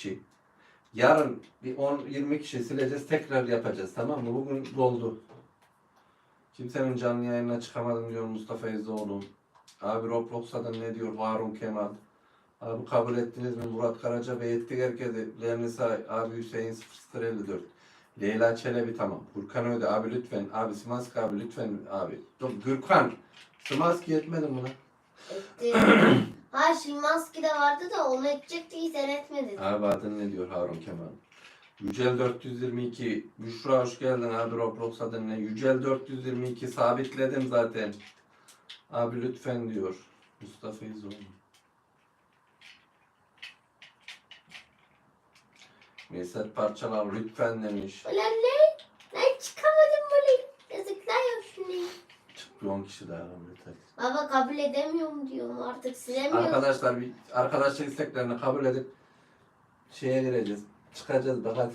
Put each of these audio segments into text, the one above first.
kişi. Yarın bir 10-20 kişi sileceğiz. Tekrar yapacağız. Tamam mı? Bugün doldu. Kimsenin canlı yayınına çıkamadım diyor Mustafa İzzoğlu. Abi Roblox'a da ne diyor Harun Kemal. Abi kabul ettiniz mi Murat Karaca Bey ettik herkese. Lernisa abi Hüseyin 0054. Leyla Çelebi tamam. Gürkan Öde abi lütfen. Abi Simaski abi lütfen abi. Dur Gürkan. Simaski yetmedi mi lan? Ha Şimanski de vardı da onu edecekti sen etmedin. Abi adın ne diyor Harun Kemal? Yücel 422. Büşra hoş geldin abi Roblox adın ne? Yücel 422 sabitledim zaten. Abi lütfen diyor. Mustafa İzoğlu. Mesut Parçalar lütfen demiş. Ulan ne? Bir 10 kişi daha kabul et hadi. Baba kabul edemiyorum diyorum artık silemiyorum. Arkadaşlar bir arkadaşlık isteklerini kabul edip şeye gireceğiz. Çıkacağız bak hadi.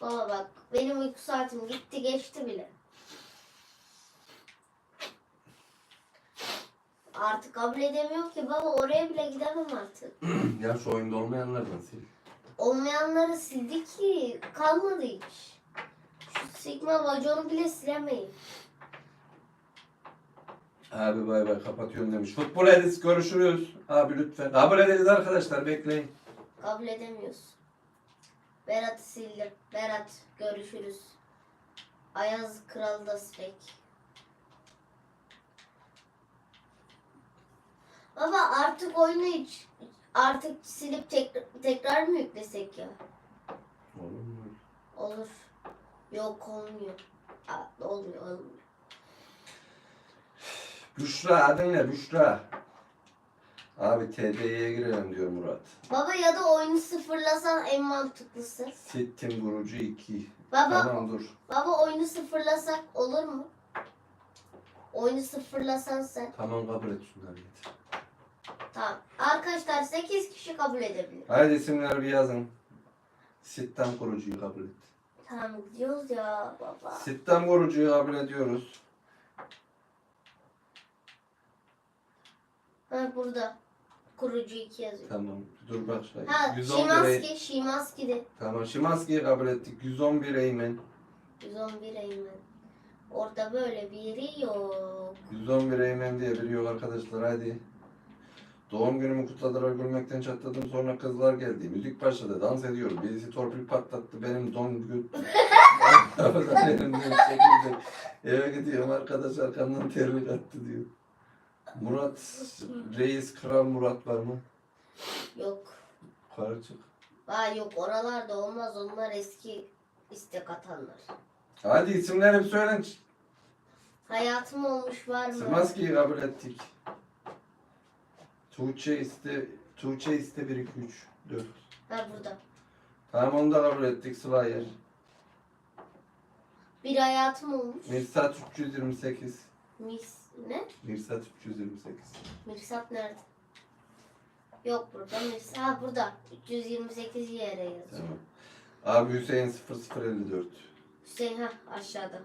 Baba bak benim uyku saatim gitti geçti bile. Artık kabul edemiyorum ki baba oraya bile gidemem artık. ya şu oyunda olmayanlardan sil. Olmayanları sildi ki kalmadı hiç. Şu Sigma vaconu bile silemeyin. Abi bay bay kapatıyorum demiş. Futbol edis görüşürüz. Abi lütfen. Kabul ederiz arkadaşlar bekleyin. Kabul edemiyorsun. Berat'ı sildim. Berat görüşürüz. Ayaz Kral da silek. Baba artık oyunu hiç artık silip tek, tekrar mı yüklesek ya? Olur mu? Olur. Yok olmuyor. Aa, olmuyor olmuyor. Büşra adın ne Büşra? Abi TD'ye girelim diyor Murat. Baba ya da oyunu sıfırlasan en mantıklısı. Sittim vurucu 2. Baba Tamam dur. baba oyunu sıfırlasak olur mu? Oyunu sıfırlasan sen. Tamam kabul et şunları getir. Tamam. Arkadaşlar 8 kişi kabul edebilir. Haydi isimleri bir yazın. Sitten kurucuyu kabul et. Tamam gidiyoruz ya baba. Sitten kurucuyu kabul ediyoruz. Ha burada. Kurucu 2 yazıyor. Tamam. Dur bak şey. Ha 111 Şimanski, Şimanski de. Tamam Şimanski'yi kabul ettik. 111 Eymen. 111 Eymen. Orada böyle biri yok. 111 Eymen diye biri yok arkadaşlar hadi. Doğum günümü kutladılar gülmekten çatladım sonra kızlar geldi. Müzik başladı dans ediyorum. Birisi torpil patlattı benim don gün. Elimden çekildi. Eve gidiyorum arkadaş arkamdan terlik attı diyor. Murat Reis Kral Murat var mı? Yok. Yukarı çık. Ha yok oralarda olmaz. Onlar eski istek atanlar. Hadi isimleri bir söyleyin. Hayatım olmuş var mı? Sırmaski'yi kabul ettik. Tuğçe iste, Tuğçe iste 1 2 3 4. Ha burada. Tamam onu da kabul ettik Slayer. Bir hayatım olmuş. Mirsat 328. Mis ne? Mirsat 328. Mirsat nerede? Yok burada. Mirsat ha burada. 328 yere yazıyor. Tamam. Abi Hüseyin 0054. Hüseyin ha aşağıda.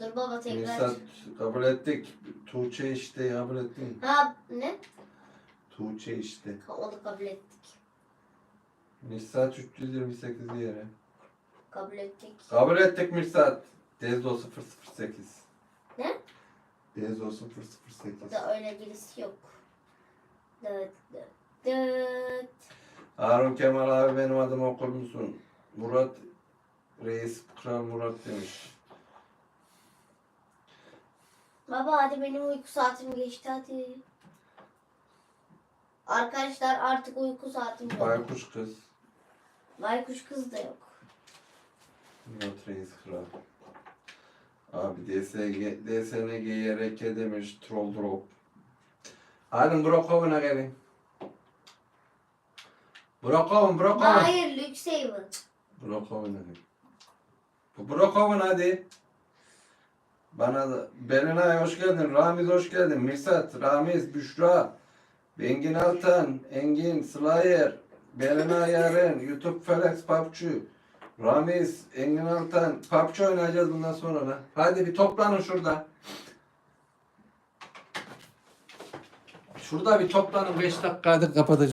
Dur baba tekrar. Mirsat kabul ettik. Tuğçe işte kabul ettin. Ha ne? Tuğçe işte. Ha, onu kabul ettik. Mirsat 328 yere. Kabul ettik. Kabul ettik Mirsat. Dezo 008. Ne? Dezo 008. Burada öyle birisi yok. Dıt dıt dıt. Harun Kemal abi benim adımı okur musun? Murat Reis Kral Murat demiş. Baba hadi benim uyku saatim geçti hadi. Arkadaşlar artık uyku saatim yok. Baykuş kız. Baykuş kız da yok. Murat Reis Kral. Abi DSG, DSNG'ye reke demiş troll drop. Hadi Brokov'una gelin. Brokov'un Brokov'un. Hayır Luxhaven. Brokov'un hadi. Bu Brokov'un hadi. Bana da Berenay hoş geldin, Ramiz hoş geldin, Mirsat, Ramiz, Büşra, Engin Altan, Engin, Slayer, Berenay Yaren, YouTube Felix PUBG, Ramiz, Engin Altan, PUBG oynayacağız bundan sonra da. Hadi bir toplanın şurada. Şurada bir toplanın 5 dakika hadi kapatacağız.